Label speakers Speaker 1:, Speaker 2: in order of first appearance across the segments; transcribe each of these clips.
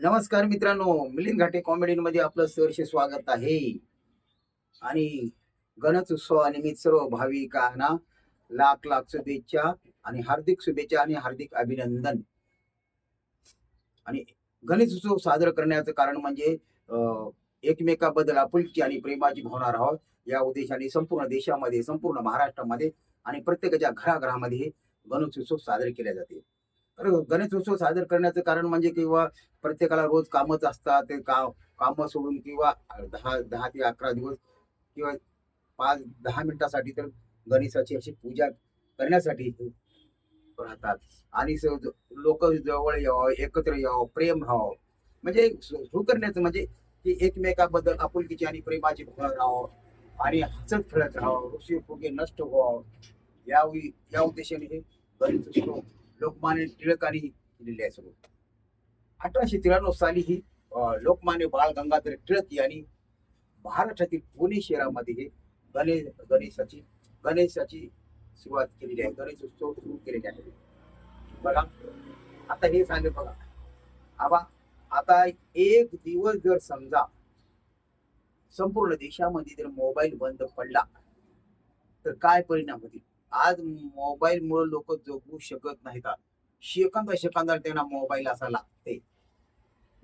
Speaker 1: नमस्कार मित्रांनो मिलिंद घाटे कॉमेडीमध्ये आपलं सहर्ष स्वागत आहे. आणि गणेश उत्सवानिमित्त सर्व भाविकांना लाख लाख शुभेच्छा आणि हार्दिक शुभेच्छा आणि हार्दिक अभिनंदन. आणि गणेश उत्सव साजरा करण्याचं कारण म्हणजे अं, एकमेकाबद्दल आपुलकी आणि प्रेमाची भावना राहावं या उद्देशाने संपूर्ण देशामध्ये संपूर्ण महाराष्ट्रामध्ये आणि प्रत्येकाच्या घराघरामध्ये गणेश उत्सव साजरे केले जाते. तर गणेश उत्सव साजरा करण्याचं कारण म्हणजे किंवा प्रत्येकाला रोज कामच असतात ते का कामं सोडून किंवा दहा दहा ते अकरा दिवस किंवा पाच दहा मिनिटासाठी तर गणेशाची अशी पूजा करण्यासाठी राहतात. आणि लोक जवळ यावं एकत्र यावं प्रेम व्हावं. म्हणजे सु- सुरू करण्याचं म्हणजे की एकमेकाबद्दल आपुलकीची आणि प्रेमाची भावना राहावं आणि हसत खेळत राहावं ऋषी फुगे नष्ट व्हावं. या या उद्देशाने हे गणेश उत्सव लोकमान्य टिळकांनी केलेली आहे सुरू अठराशे त्र्याण्णव साली ही लोकमान्य बाळ गंगाधर टिळक यांनी महाराष्ट्रातील पुणे शहरामध्ये हे गणेश गणेशाची गणेशाची सुरुवात केलेली आहे. गणेश उत्सव सुरू केलेले आहे बघा आता हे सांगेल बघा. आबा आता एक दिवस जर समजा संपूर्ण देशामध्ये जर मोबाईल बंद पडला तर काय परिणाम होतील? आज मोबाईल मुळे लोक जगू शकत नाहीत. शेकंदा शेकंदा त्यांना मोबाईल असा लागते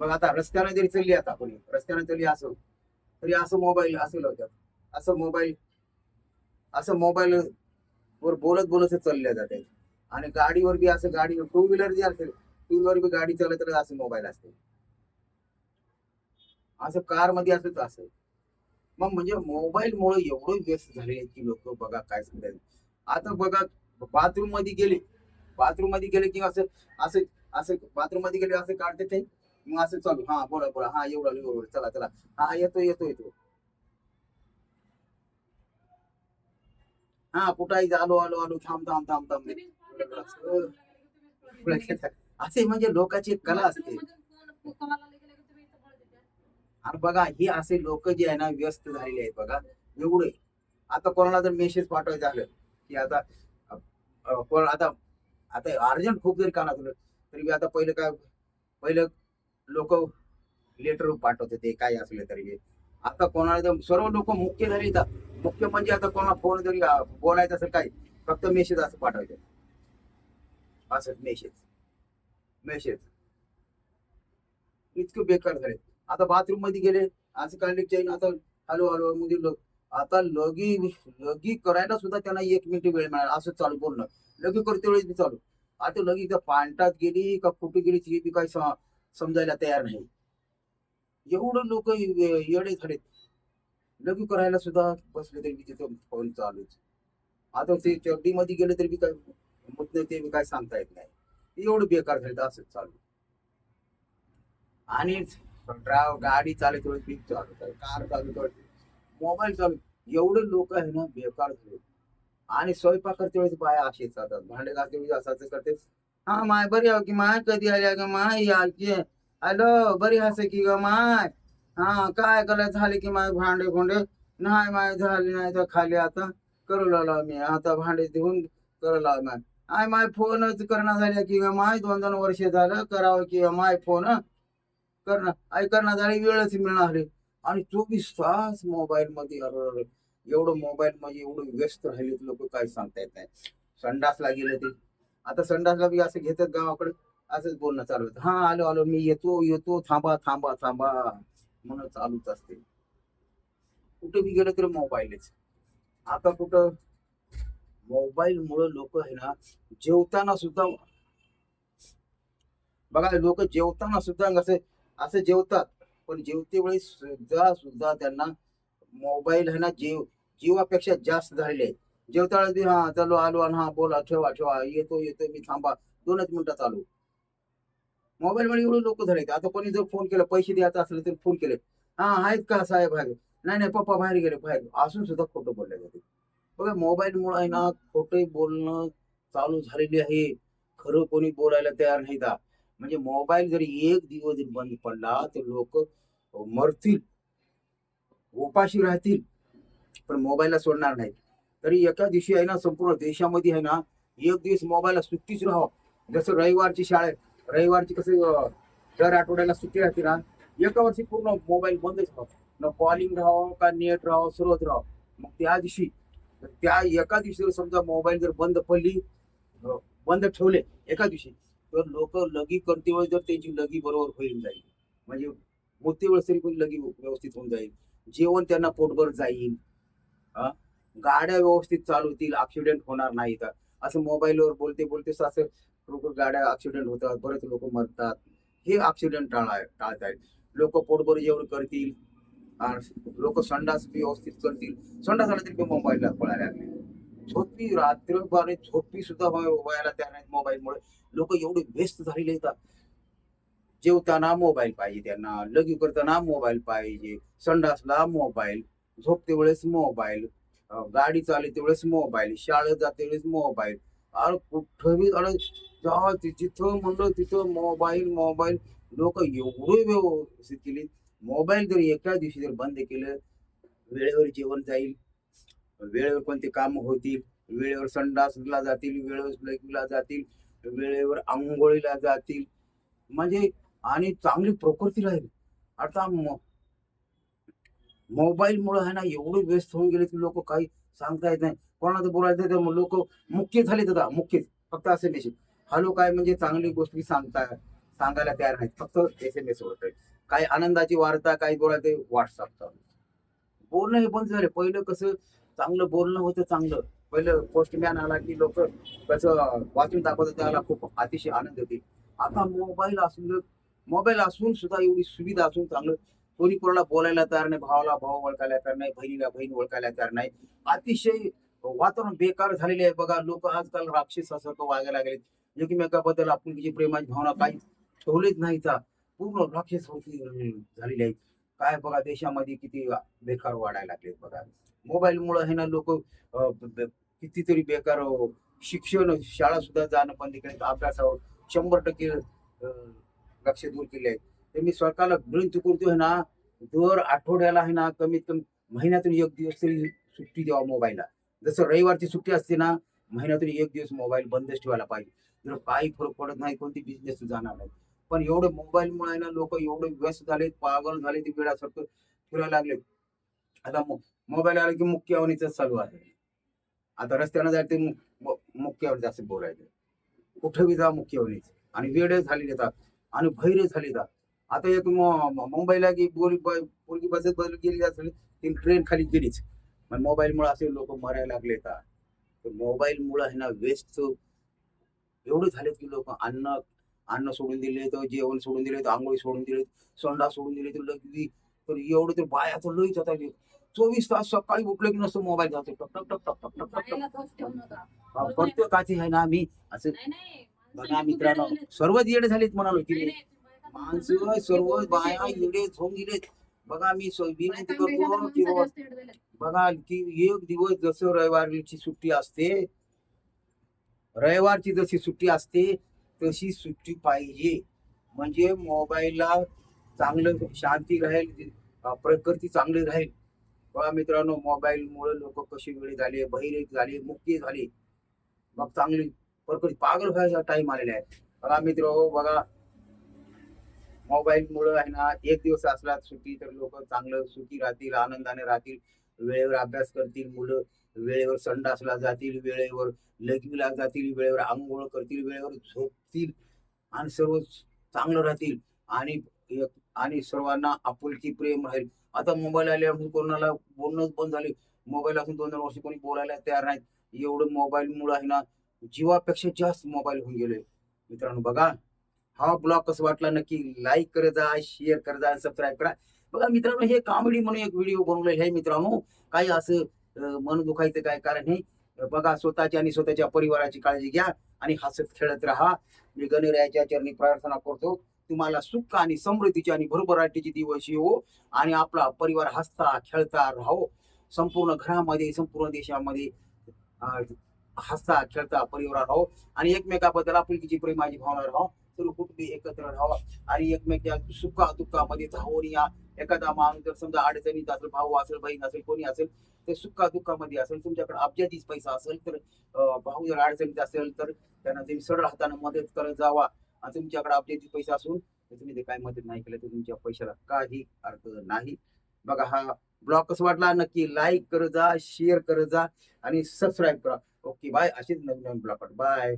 Speaker 1: मग आता रस्त्याने जरी चलली आता कोणी रस्त्याने चलली असो तरी असं मोबाईल असेल होत्यात असं मोबाईल असं मोबाईल वर बोलत बोलत चालले जाते आणि गाडीवर बी असं गाडी टू व्हीलर जी असेल टू व्हीलर बी गाडी चालत तर असं मोबाईल असते असं कारमध्ये असंच असेल मग म्हणजे मोबाईल मुळे एवढं व्यस्त झाले की लोक बघा काय सांगतात. आता बघा बाथरूममध्ये गेले. बाथरूममध्ये गेले की असं असं असं बाथरूममध्ये गेले असं काढते ते. मग असं चालू. हा बोला बोला हा एवढं आलं, एवढं चला चला. हा येतो येतो येतो. हा कुठाही आलो आलो आलो. थांब थांब थांब थांब. असे म्हणजे लोकांची कला असते. आणि बघा ही असे लोक जे आहे ना व्यस्त झालेले आहेत बघा. एवढे. आता कोणाला जर मेसेज पाठवायचं झालं की आता पण आता आता अर्जंट खूप जरी कानात आलं तरी आता पहिलं काय पहिलं लोक लेटर पाठवत होते काय असले तरी आता कोणाला सर्व लोक मुख्य झाले येतात मुख्य म्हणजे आता कोणाला फोन जरी बोलायचं असेल काय फक्त मेसेज असं पाठवायचं असं मेसेज मेसेज इतकं बेकार झाले आता बाथरूममध्ये गेले असं काढले चैन आता हॅलो हॅलो म्हणजे लोक आता लगी लगी करायला सुद्धा त्यांना एक मिनिट वेळ मिळाला असं चालू बोलणं. लगी करते वेळेस बी चालू. आता लगी त्या पांटात गेली का कुठे गेली ती बी काही समजायला तयार नाही. एवढं लोक येडे झाले लगी करायला सुद्धा बसले तरी बी तिथं फोन चालूच. आता ते चड्डी मध्ये गेले तरी बी काय होत नाही ते बी काय सांगता येत नाही. एवढं बेकार झाले असंच चालू. आणि ड्राव गाडी चालत वेळेस बी चालू कार चालू मोबाईल चालू. एवढे लोक आहे ना बेकार झाले. आणि स्वयंपाक करते वेळेस बाया असेच जातात. भांडे घालते वेळेस असं करते. हा माय बरी आहे की माय? कधी आल्या ग माय? यायची हॅलो बरी हसे की ग माय? हा काय कला झाले की माय भांडे भोंडे? नाही माय झाले नाही तर खाली आता. करू लागला मी. आता भांडे देऊन करू लागला माय. आय माय फोनच करणं झाले की ग माय? दोन दोन वर्ष झालं करावं की ग माय फोन? करणं. आई करणं झाली वेळच मिळणार आणि चोवीस तास मोबाईल मध्ये अरे एवढं मोबाईल मध्ये एवढं व्यस्त राहिले लोक काय सांगता येत नाही. संडासला गेले ते. आता संडासला बी असं घेतात गावाकडे. असंच बोलणं चालू होतं. हा आलो आलो मी येतो येतो थांबा थांबा थांबा. म्हणून चालूच असते. कुठे बी गेलं तरी मोबाईलच. आता कुठं? मोबाईल मुळे लोक आहे ना जेवताना सुद्धा बघा लोक जेवताना सुद्धा असे असं जेवतात. पण जेवते वेळेस सुद्धा सुद्धा त्यांना मोबाईल आहे ना जीव जीवापेक्षा जास्त झालेले जेवता हा चालू आलो आणि हा बोला ठेवा ठेवा येतो येतो मी थांबा दोनच मिनिटात चालू मोबाईल मध्ये एवढे लोक झाले आता कोणी जर फोन केला पैसे द्यायचा असले तर फोन केले. हा आहेत का साहेब बाहेर? नाही नाही पप्पा बाहेर गेले बाहेर. असून सुद्धा खोटं बोलले जाते. बघा मोबाईल मुळे आहे ना खोटे बोलणं चालू झालेले आहे. खरं कोणी बोलायला तयार नाही का म्हणजे मोबाईल जरी एक दिवस बंद पडला तर लोक मरतील. उपाशी राहतील पण मोबाईलला सोडणार नाही तरी एका दिवशी आहे ना संपूर्ण देशामध्ये आहे ना एक दिवस मोबाईलला सुट्टीच राहावं. जसं रविवारची शाळा रविवारची कसं दर आठवड्याला सुट्टी राहते ना एका वर्षी पूर्ण मोबाईल बंदच राहावं. न कॉलिंग राहावं का नेट राहावं सर्वच राहावं. मग त्या दिवशी त्या एका दिवशी जर समजा मोबाईल जर बंद पडली बंद ठेवले एका दिवशी तर लोक लगी करते जर त्यांची लगी बरोबर होईल जाईल. म्हणजे मोठी वेळेस तरी पण लगी व्यवस्थित होऊन जाईल. जेवण त्यांना पोटभर जाईल. हा? गाड्या व्यवस्थित चालवतील ऍक्सिडेंट होणार नाही तर असं मोबाईलवर बोलते बोलते असं लोक गाड्या ऍक्सिडेंट होतात बरेच लोक मरतात. हे ऍक्सिडेंट टाळा टाळत आहेत लोक पोटभर जेवण करतील. लोक संडास व्यवस्थित करतील. संडास आला तरी मोबाईलला पळायला लागले. झोपी रात्रभर झोपी सुद्धा व्हायला तयार नाहीत मोबाईलमुळे लोक एवढे व्यस्त झालेले आहेत जेवताना मोबाईल पाहिजे त्यांना. लगी करताना मोबाईल पाहिजे. संडासला मोबाईल झोपते वेळेस मोबाईल गाडी चालते वेळेस मोबाईल शाळेत जाते वेळेस मोबाईल अरे कुठंही अरे जा जिथं म्हणलं तिथं मोबाईल मोबाईल लोक एवढे व्यवस्थित केले. मोबाईल जर एका दिवशी जर बंद केलं वेळेवर जेवण जाईल. वेळेवर कोणती काम होतील वेळेवर संडासला जातील वेळेवर लग्नीला जातील वेळेवर आंघोळीला जातील. म्हणजे आणि चांगली प्रकृती राहील. आता मोबाईल मुळे आहे ना एवढे व्यस्त होऊन गेले की लोक काही सांगता येत नाही. कोणाला बोलायचं तर लोक मुख्य झाले दादा मुख्य. फक्त असे मेसेज हॅलो काय म्हणजे चांगली गोष्टी सांगता सांगायला तयार नाहीत. फक्त एस एम एस काही काय आनंदाची वार्ता काही बोलायचं व्हॉट्सअप चालू. बोलणं हे बंद झाले. पहिलं कसं चांगलं बोलणं होतं चांगलं. पहिलं पोस्टमॅन आला की लोक कसं वाचून दाखवत त्याला खूप अतिशय आनंद होते. आता मोबाईल असून मोबाईल असून सुद्धा एवढी सुविधा असून चांगलं. कोणी कोणाला बोलायला तयार नाही भावाला भाव ओळखायला तयार नाही बहिणीला बहीण ओळखायला तयार नाही. अतिशय वातावरण बेकार झालेले आहे बघा लोक आजकाल राक्षसासारखं वागायला लागले एकमेकाबद्दल आपुलकीची प्रेमाची भावना काही ठेवलेच नाही का पूर्ण राक्षस होती झालेली आहे. काय बघा देशामध्ये किती बेकार वाढायला लागलेत बघा. मोबाईल मुळे आहे ना लोक कितीतरी बेकार शिक्षण शाळा सुद्धा जाणं पण तिकडे अभ्यासावर शंभर टक्के लक्ष दूर केले आहे तर मी सरकारला विनंती करतोय ना दर आठवड्याला आहे ना कमीत कमी महिन्यातून एक दिवस तरी सुट्टी द्यावा मोबाईलला. जसं रविवारची सुट्टी असते ना महिन्यातून एक दिवस मोबाईल बंदच ठेवायला पाहिजे. जर काही फरक पडत नाही कोणती बिझनेस जाणार नाही. पण एवढे मोबाईलमुळे ना लोक एवढे व्यस्त झालेत पागल झाले ते वेळासारखं फिरायला लागले आता मोबाईल आला की मुख्य अवनीच चालू आहे. आता रस्त्यानं जायचं ते मु- जास्त मुख्य असं बोलायचं. कुठे बी जा मुख्य आणि वेळ झाली येतात आणि भैरे झाली जात आता एक मुंबईला की बोली पोरगी बसत बदल गेली असेल ती ट्रेन खाली गेलीच. मग मोबाईलमुळे असे लोक मरायला लागले का मोबाईल मुळे आहे ना वेस्ट एवढे झालेत की लोक अन्न अन्न सोडून दिले तर जेवण सोडून दिले तर आंघोळी सोडून दिले संडा सोडून दिले तर लगी तर एवढं तर बाया तर लईच आता चोवीस तास सकाळी उठलं की नसतं मोबाईल जातो टक टक टक टक टक टक. टक प्रत्येकाचे आहे ना आम्ही असं. बघा मित्रांनो सर्वच येडे झालेत म्हणालो की माणसं सर्व बाया येडे होऊन गेलेत बघा मी विनंती करतो की. बघा की एक दिवस जसं रविवारची सुट्टी असते रविवारची जशी सुट्टी असते तशी सुट्टी पाहिजे. म्हणजे मोबाईलला चांगलं शांती राहील प्रकृती चांगली राहील. बघा मित्रांनो मोबाईल मुळे लोक कशी वेळी झाले बहिरेक झाले मुक्ती झाले. मग चांगली प्रकृती पागल व्हायचा टाइम आलेला आहे. बघा मित्र हो, बघा. मोबाईल मुळे आहे ना एक दिवस असला सुट्टी तर लोक चांगलं सुखी राहतील आनंदाने राहतील वेळेवर अभ्यास करतील मुलं वेळेवर संडासला जातील वेळेवर लग्नीला जातील वेळेवर आंघोळ करतील वेळेवर झोपतील आणि सर्व चांगलं राहतील. आणि एक- आणि सर्वांना आपुलकी प्रेम राहील. आता मोबाईल आल्यापासून कोणाला बोलणंच बंद झाले. मोबाईल असून दोन दोन वर्ष कोणी बोलायला तयार नाहीत. एवढं मोबाईल मुळे आहे ना जीवापेक्षा जास्त मोबाईल होऊन गेले. मित्रांनो बघा हा ब्लॉग कसं वाटला नक्की लाईक करत जा शेअर करत जा सबस्क्राईब करा. बघा मित्रांनो हे कॉमेडी म्हणून एक व्हिडिओ बनवलेला आहे मित्रांनो. काही असं मन दुखायचं काय कारण नाही. बघा स्वतःची आणि स्वतःच्या परिवाराची काळजी घ्या आणि हसत खेळत राहा. मी गणरायाच्या चरणी प्रार्थना करतो. तुम्हाला सुख आणि समृद्धीची आणि भरभराटीचे दिवस येवो आणि आपला परिवार हसता खेळता राहो. संपूर्ण घरामध्ये संपूर्ण देशामध्ये हसता खेळता परिवार राहो आणि एकमेकाबद्दल आपुलकीची प्रेमाची भावना राहो. सर्व कुटुंबी एकत्र राहावा आणि एकमेका सुखा दुःखामध्ये धावून या एखादा माणूस जर समजा अडचणीत असेल भाऊ असेल बहीण असेल कोणी असेल ते सुखा दुःखामध्ये असेल तुमच्याकडे अब्जातीच पैसा असेल तर भाऊ जर अडचणीत असेल तर त्यांना तुम्ही सरळ हाताने मदत करत जावा. तुमच्याकडे अब्जाधीच पैसा असून तर तुम्ही ते काय मदत नाही केलं तर तुमच्या पैशाला काही अर्थ नाही. बघा हा ब्लॉग कसं वाटला? नक्की लाईक करत जा शेअर करत जा आणि सबस्क्राईब करा. ओके बाय असेच नवीन नवीन ब्लॉग बाय